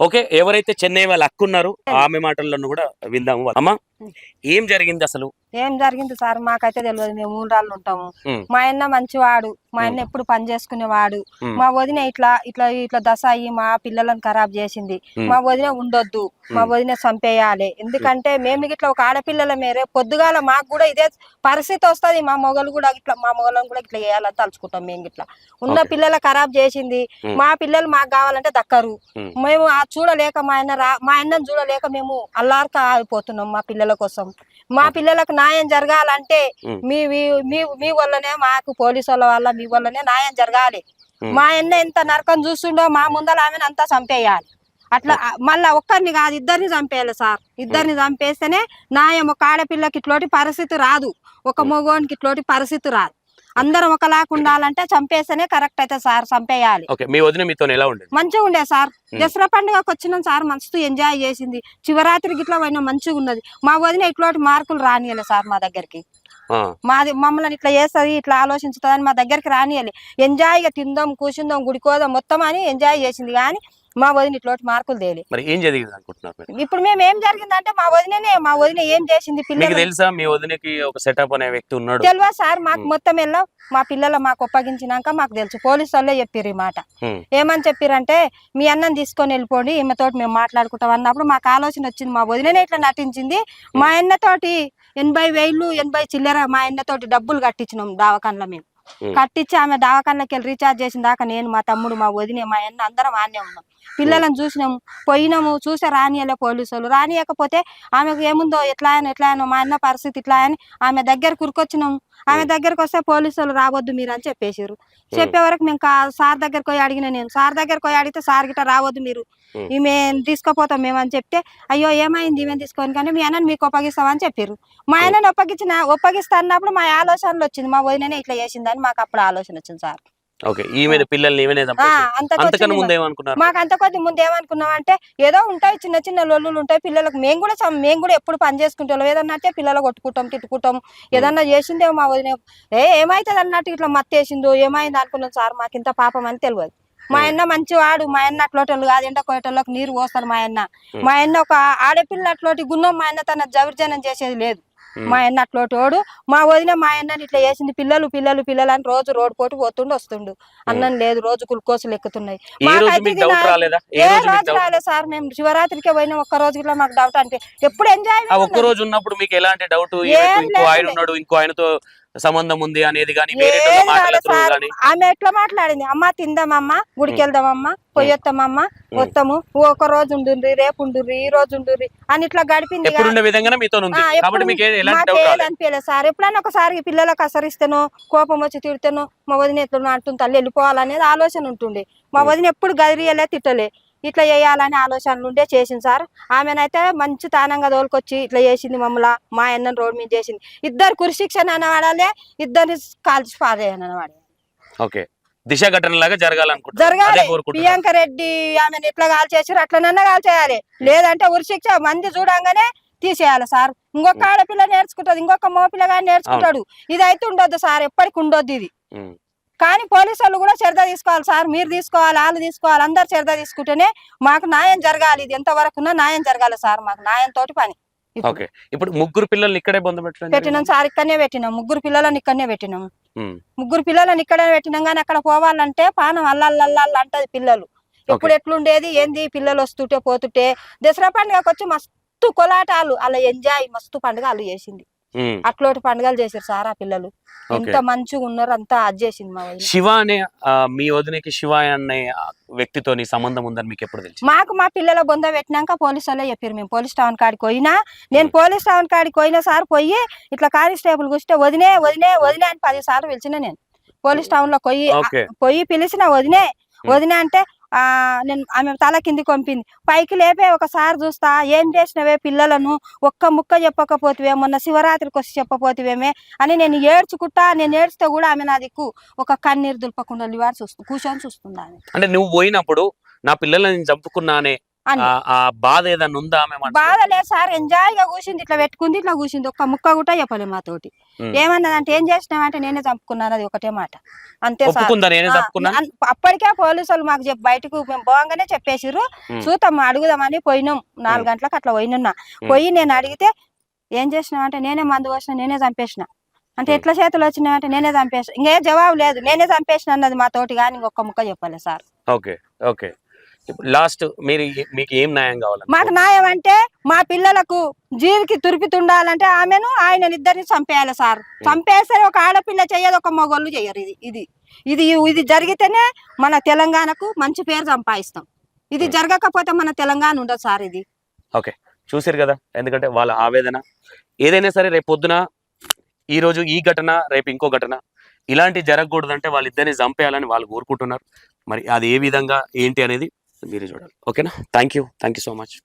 Okay ఎవరైతే చెన్నై వాళ్ళు అక్కున్నారో ఆమె మాటలను కూడా విందాము. అమ్మా ఏం జరిగింది అసలు? ఏం జరిగింది సార్? మాకైతే తెలియదు మేము ఊరాళ్ళు ఉంటాము. ఉమ్. మా అన్న మంచివాడు. మా అన్న ఎప్పుడు పని చేసుకునేవాడు. మా వదిన ఇట్లా ఇట్లా ఇట్లా దశ అయ్యి మా పిల్లలను ఖరాబ్ చేసింది. మా వదిన ఉండొద్దు. మా. వదిన చంపేయాలి. ఎందుకంటే మేము ఇట్లా ఒక ఆడపిల్లల మేరే పొద్దుగాల మాకు కూడా ఇదే పరిస్థితి వస్తది. మా మొగలు కూడా ఇట్లా మా మొగలను కూడా ఇట్లా చేయాలని తలుచుకుంటాం మేము ఇట్లా. ఉన్న. పిల్లల ఖరాబ్ చేసింది. మా పిల్లలు మాకు కావాలంటే దక్కరు. మేము ఆ చూడలేక మా ఆయన రా మా ఆయనను చూడలేక మేము అల్లార్క ఆగిపోతున్నాం మా పిల్లల కోసం. మా పిల్లలకు న్యాయం జరగాలంటే. మీ మీ- మీ వల్లనే మాకు పోలీసు వాళ్ళ వల్ల మీ వల్లనే న్యాయం జరగాలి. మా అన్న ఎంత నరకం చూస్తుండో మా ముందర ఆమెను అంతా చంపేయాలి. అట్లా మళ్ళా ఒక్కరిని కాదు ఇద్దరిని చంపేయాలి సార్. ఇద్దరిని చంపేస్తేనే న్యాయం. ఒక ఆడపిల్లకి ఇట్లోటి పరిస్థితి రాదు. ఒక మగోనికి ఇట్లోటి పరిస్థితి రాదు. అందరం ఒకలాగా ఉండాలంటే చంపేస్తేనే కరెక్ట్ అయితే సార్ చంపేయాలి. ఓకే మీ వదిన మీతో ఎలా ఉండేది? మంచిగా ఉండే సార్. దసరా పండుగకి వచ్చినాం సార్ మస్తు ఎంజాయ్ చేసింది. శివరాత్రికి ఇట్లా పోయినా మంచిగా ఉన్నది. మా వదిన ఇట్లాంటి మార్కులు రానియలే సార్ మా దగ్గరికి. మాది మమ్మల్ని ఇట్లా చేస్తుంది ఇట్లా ఆలోచించుతుందని మా దగ్గరికి రానియాలి. ఎంజాయ్గా తిందాం కూర్చుందాం గుడికోదాం మొత్తం అని ఎంజాయ్ చేసింది. కానీ మా వదిన ఇట్లాంటి మార్కులు తేలి. మరి ఏం జరిగింది అనుకుంటున్నారు ఇప్పుడు మేము ఏం జరిగిందంటే మా వదిననే మా వదిన ఏం చేసింది పిల్లలు? తెలుసా మీ వదినకి ఒక సెటప్ అనే వ్యక్తి ఉన్నాడు. తెలియదు సార్ మాకు. మొత్తం వెళ్ళాం మా పిల్లలు మాకు ఒప్పగించినాక మాకు తెలుసు. పోలీసు వాళ్ళే చెప్పారు ఈ మాట. ఏమని చెప్పారంటే మీ అన్నం తీసుకొని వెళ్ళిపోండి ఈమెతోటి మేము మాట్లాడుకుంటాం అన్నప్పుడు మాకు ఆలోచన వచ్చింది. మా వదిననే ఇట్లా నటించింది. మా అన్నతోటి ఎనభై వేలు ఎనభై చిల్లర మా అన్నతోటి డబ్బులు కట్టించినాం దావకాన్లో మేము. కట్టించి ఆమె దవాఖానకి వెళ్ళి రీఛార్జ్ చేసిన దాకా నేను మా తమ్ముడు మా వదిన మా అన్న అందరం ఆనే ఉన్నాం. పిల్లలను చూసినాము పోయినాము చూసే రానియలే పోలీసు వాళ్ళు రానియకపోతే ఆమెకు ఏముందో ఎట్లా అని ఎట్లా మా అన్న పరిస్థితి ఇట్లా అని ఆమె దగ్గర కురుకొచ్చినాము ఆమె దగ్గరకు వస్తే పోలీసు వాళ్ళు రావద్దు మీరు అని చెప్పేసారు చెప్పే వరకు మేము కా- సార్ దగ్గరకు పోయి అడిగిన నేను సార్ దగ్గరకు పోయి అడిగితే సార్ గిట్ట రావద్దు మీరు. ఉమ్. ఈమె తీసుకుపోతాం మేము అని చెప్తే అయ్యో ఏమైంది? ఈమె తీసుకొని? కానీ మీ అన్నని మీకు ఒప్పగిస్తామని చెప్పారు మా ఆయనని ఒప్పగించిన ఒప్పగిస్తా అన్నప్పుడు మా ఆలోచనలు వచ్చింది. మా వదిననే ఇట్లా చేసిందని మాకు అప్పుడు ఆలోచన వచ్చింది సార్. ఓకే ఈమె పిల్లల్ని ఈమెనే ఆ, చంపేసింది. అంతకు అంతకన్నా వచ్చింది ముందు ఏమనుకున్నారు మాకు అంత కొద్ది ముందు. ఏమనుకున్నాం అంటే ఏదో ఉంటాయి చిన్న చిన్న లొల్లులు ఉంటాయి పిల్లలకు మేము కూడా మేము కూడా ఎప్పుడు పని చేసుకుంటాం ఏదన్నా అంటే పిల్లలు కొట్టుకుంటాం తిట్టుకుంటాం ఏదన్నా చేసిందేమో మా వదిన. ఏ ఏమైతుంది అన్నట్టు ఇట్లా మత్తేసిందో ఏమైంది అనుకున్నాం సార్ మాకు ఇంత పాపం అని తెలియదు మా అన్న మంచివాడు మా అన్న అట్లోటోళ్ళు కాదు ఎండ కోయటోళ్ళకి నీరు పోస్తాడు మా అన్న. మా అన్న ఒక ఆడపిల్ల అట్లోటి గున్నం మా అన్న తన జవర్జనం చేసేది లేదు. మా అన్న అట్లోటోడు మా వదిన మా అన్నని ఇట్లా చేసింది పిల్లలు పిల్లలు పిల్లలు అని రోజు రోడ్డు పోటు పోతుండు వస్తుండు. అన్నం లేదు రోజు గ్లూకోజులు ఎక్కుతున్నాయి. ఏ రోజు రాలేదు? సార్ మేము శివరాత్రికి పోయినా ఒక్క రోజు ఇట్లా మాకు డౌట్ అంటే ఎప్పుడు ఎంజాయ్ ఒక్క రోజు ఉన్నప్పుడు మీకు ఎలాంటి డౌట్ ఇంకో ఆయన. ఉన్నాడు ఇంకో ఆయనతో సంబంధం ఉంది అనేది కానీ ఆమె ఎట్లా మాట్లాడింది? అమ్మ తిందామమ్మా గుడికి వెళ్దామమ్మా పోయొత్తామమ్మా వస్తాము. ఒక రోజు ఉండుర్రి రేపు ఉండుర్రి ఈ రోజు ఉండుర్రి అని ఇట్లా గడిపింది ఉండే అనిపించలేదు సార్. ఎప్పుడైనా ఒకసారి పిల్లలకు అసరిస్తేనో కోపం వచ్చి తిడితేనో మా వదిన ఎట్లా అంటుంది తల్లి వెళ్ళిపోవాలనేది ఆలోచన ఉంటుండే. మా వదిన ఎప్పుడు గదిరియలే తిట్టలే. ఇట్లా చేయాలని ఆలోచనలు ఉండే చేసింది సార్. ఆమెనైతే మంచి తానంగా తోలుకొచ్చి ఇట్లా చేసింది మమ్మల్ని మా అన్న రోడ్ మీద చేసింది. ఇద్దరు కురిశిక్షణ అనవాడాలే ఇద్దరిని కాల్చి పారేయనవాడే ఓకే. దిశ ఘటన లాగా జరగాలనుకుంటున్నారు. జరగాలి. ప్రియాంక రెడ్డి ఆమెను ఎట్లా కాల్ చేసారు అట్లనన్నా కాల్ చేయాలి లేదంటే ఉరిశిక్ష మంది చూడంగానే తీసేయాలి సార్. ఇంకొక ఆడపిల్ల నేర్చుకుంటది ఇంకొక మోపిల్ల కానీ నేర్చుకుంటాడు. ఇది అయితే ఉండొద్దు సార్ ఎప్పటికి ఉండొద్దు ఇది. ఉమ్, కానీ పోలీసు వాళ్ళు కూడా శ్రద్ధ తీసుకోవాలి సార్ మీరు తీసుకోవాలి వాళ్ళు తీసుకోవాలి అందరు శ్రద్ధ తీసుకుంటేనే మాకు న్యాయం జరగాలి. ఇది ఎంత వరకు ఉన్నా న్యాయం జరగాలి సార్ మాకు న్యాయం తోటి పని. ఇప్పుడు ఓకే. ఇప్పుడు ముగ్గురు పిల్లల్ని ఇక్కడే బొంద పెట్టినాం సార్ ఇక్కడనే పెట్టినాం. ముగ్గురు పిల్లలని ఇక్కడనే పెట్టినాం. ముగ్గురు పిల్లలని ఇక్కడే పెట్టినాం కానీ అక్కడ పోవాలంటే పానం అల్లల్లల్ల అంటది పిల్లలు. ఎప్పుడు ఎట్లుండేది ఏంది పిల్లలు వస్తుంటే పోతుంటే. దసరా పండుగకి వచ్చి మస్తు కొలాటాలు అలా ఎంజాయ్ మస్తు పండుగ వాళ్ళు చేసింది. అట్లోటి పండుగలు చేశారు సార్ ఆ పిల్లలు. ఎంత మంచిగా ఉన్నారు అంతా అది చేసింది మా శివ అనే మీ వదినకి శివ అనే వ్యక్తితో సంబంధం ఉందని మీకు ఎప్పుడు తెలుసు మాకు మా పిల్లల బొంద పెట్టినాక పోలీసు వాళ్ళే చెప్పారు మేము పోలీస్ టౌన్ కాడికి పోయినా నేను పోలీస్ టౌన్ కాడికి పోయినా సార్ పోయి ఇట్లా కానిస్టేబుల్ కూర్చుంటే వదినే వదినే వదినే అని పది సార్లు పిలిచిన నేను. పోలీస్ టౌన్లో పోయి పోయి పిలిచిన వదినే వదినే అంటే నేను ఆమె తల కింది కొంపింది పైకి లేపే ఒకసారి చూస్తా ఏం చేసినవే పిల్లలను? ఒక్క ముక్క చెప్పకపోతివే మొన్న శివరాత్రికి వచ్చి చెప్పపోతివేమే అని నేను ఏడ్చుకుంటా నేను ఏడ్చితే కూడా ఆమె నా దిక్కు ఒక కన్నీరు దులపకుండా లివాడు చూస్తు కూర్చొని చూస్తుంది అంటే నువ్వు పోయినప్పుడు నా పిల్లల్ని చంపుకున్నానే ఆ- బాధ ఏదన్నా ఉందా ఆమె? బాధ లేదు సార్ ఎంజాయ్గా కూర్చుంది ఇట్లా పెట్టుకుంది ఇట్లా కూర్చుంది. ఒక్క ముక్క కూడా చెప్పలేదు మాతోటి. ఏమన్నదంటే ఏం చేసినావంటే నేనే చంపుకున్నాను అది ఒకటే మాట. అంతే అప్పటికే పోలీసు వాళ్ళు మాకు చెప్పి బయటకు మేము పోగానే చెప్పేసిర్రు. చూద్దాం అడుగుదామని పోయినాం. నాలుగు గంటలకు అట్లా పోయినున్నా. పోయి నేను అడిగితే ఏం చేసినావు అంటే నేనే మందు పోసిన నేనే చంపేసిన. అంటే ఎట్లా చేతులు వచ్చినాయి అంటే నేనే చంపేసిన. ఇంకే జవాబు లేదు. నేనే చంపేసిన అన్నది మా తోటి కానీ ఇంకొక ముక్క చెప్పలే సార్. Okay okay. లాస్ట్ మీరు మీకు ఏం న్యాయం కావాలి మాకు న్యాయం అంటే మా పిల్లలకు జీవికి తురిపితుండాలంటే ఆమెను ఆయన ఇద్దరిని చంపేయాలి సార్. చంపేస్తే ఒక ఆడపిల్ల చెయ్యదు ఒక మగోళ్ళు చెయ్యరు ఇది. ఇది ఇది ఇది జరిగితేనే మన తెలంగాణకు మంచి పేరు సంపాదిస్తాం. ఇది జరగకపోతే మన తెలంగాణ ఉండదు సార్ ఇది. ఓకే. చూసారు కదా ఎందుకంటే వాళ్ళ ఆవేదన. ఏదైనా సరే రేపు పొద్దున ఈ రోజు ఈ ఘటన రేపు ఇంకో ఘటన. ఇలాంటి జరగకూడదంటే వాళ్ళిద్దరిని చంపేయాలని వాళ్ళు కోరుకుంటున్నారు. మరి అది ఏ విధంగా ఏంటి అనేది ಬೀರೇಜ್ ಓಡಾಲ್ ಓಕೆನಾ thank you thank you so much